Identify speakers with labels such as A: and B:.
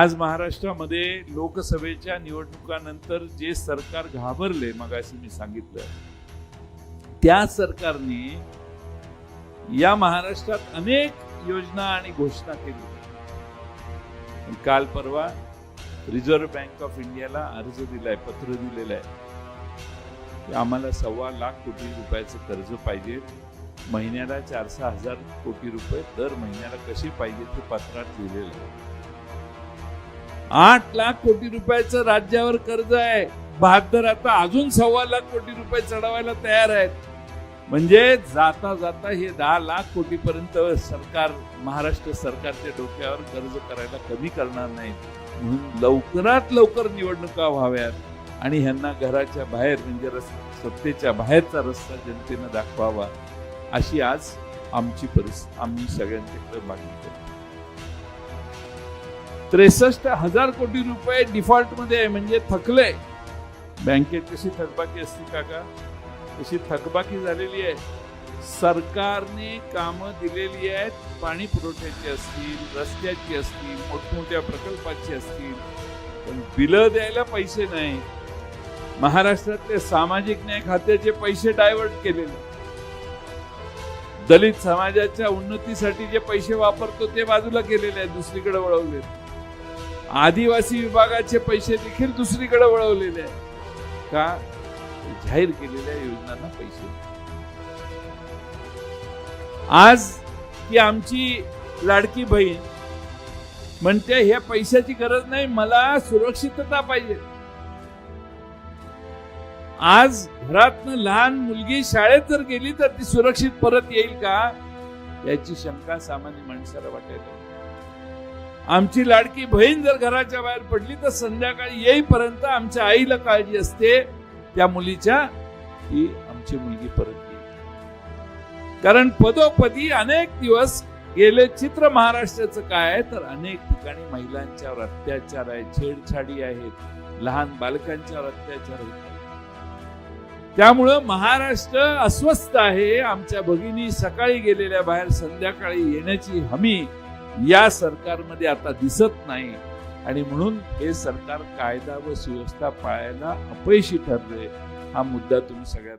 A: आज महाराष्ट्रामध्ये लोकसभेच्या निवडणुकानंतर जे सरकार घाबरले मगाशी मी सांगितलं त्या सरकारने या महाराष्ट्रात अनेक योजना आणि घोषणा केली. काल परवा रिझर्व्ह बँक ऑफ इंडियाला अर्ज दिलाय पत्र दिलेलं आहे की आम्हाला सव्वा लाख कोटी रुपयाचं कर्ज पाहिजे. महिन्याला चार सहा हजार कोटी रुपये दर महिन्याला कसे पाहिजे ते पत्रात लिहिलेलं आहे. आठ लाख कोटी रुपयाचं राज्यावर कर्ज आहे. बहात्तर आता अजून सव्वा लाख कोटी रुपये चढवायला तयार आहेत. म्हणजे जाता जाता हे दहा लाख कोटीपर्यंत सरकार महाराष्ट्र सरकारच्या डोक्यावर कर्ज करायला कमी करणार नाही म्हणून लवकरात लवकर निवडणुका व्हाव्यात आणि ह्यांना घराच्या बाहेर म्हणजे रस सत्तेच्या बाहेरचा रस्ता जनतेनं दाखवावा अशी आज आमची परिस्थिती आम्ही सगळ्यांच्याकडे मागणी करतो. त्रेसष्ट हजार कोटी रुपये डिफॉल्टमध्ये आहे म्हणजे थकले. बँकेत कशी थकबाकी असते काका. तशी थकबाकी झालेली आहे. सरकारने कामं दिलेली आहेत. पाणी पुरवठ्याची असतील रस्त्याची असतील मोठमोठ्या प्रकल्पाची असतील. पण बिलं द्यायला पैसे नाही. महाराष्ट्रातले सामाजिक न्याय खात्याचे पैसे डायव्हर्ट केलेले. दलित समाजाच्या उन्नतीसाठी जे पैसे वापरतो ते बाजूला केलेले आहेत. दुसरीकडे वळवले आदिवासी विभागाचे पैसे देखील दुसरीकडे वळवलेले आहेत. का? जाहीर केलेल्या योजनांना पैसे. आज ती आमची लाडकी बहीण म्हणते ह्या पैशाची गरज नाही मला सुरक्षितता पाहिजे. आज घरातनं लहान मुलगी शाळेत जर गेली तर ती सुरक्षित परत येईल का? याची शंका सामान्य माणसाला वाटेल आमची लाडकी बहीण जर घराच्या बाहेर पडली तर संध्याकाळी येईपर्यंत आमच्या आईला काळजी असते. त्या मुलीच्या की आमची मुलगी परत येईल. कारण पदोपदी अनेक दिवस गेले चित्र महाराष्ट्राचं काय तर अनेक ठिकाणी महिलांच्यावर अत्याचार आहे छेडछाडी आहेत लहान बालकांच्यावर अत्याचार होत त्यामुळं महाराष्ट्र अस्वस्थ आहे. आमच्या भगिनी सकाळी गेलेल्या बाहेर संध्याकाळी येण्याची हमी या सरकारमध्ये आता दिसत नाही. आणि म्हणून हे सरकार कायदा व सुव्यवस्था पाळायला अपयशी ठरले हा मुद्दा तुम्ही सगळ्यात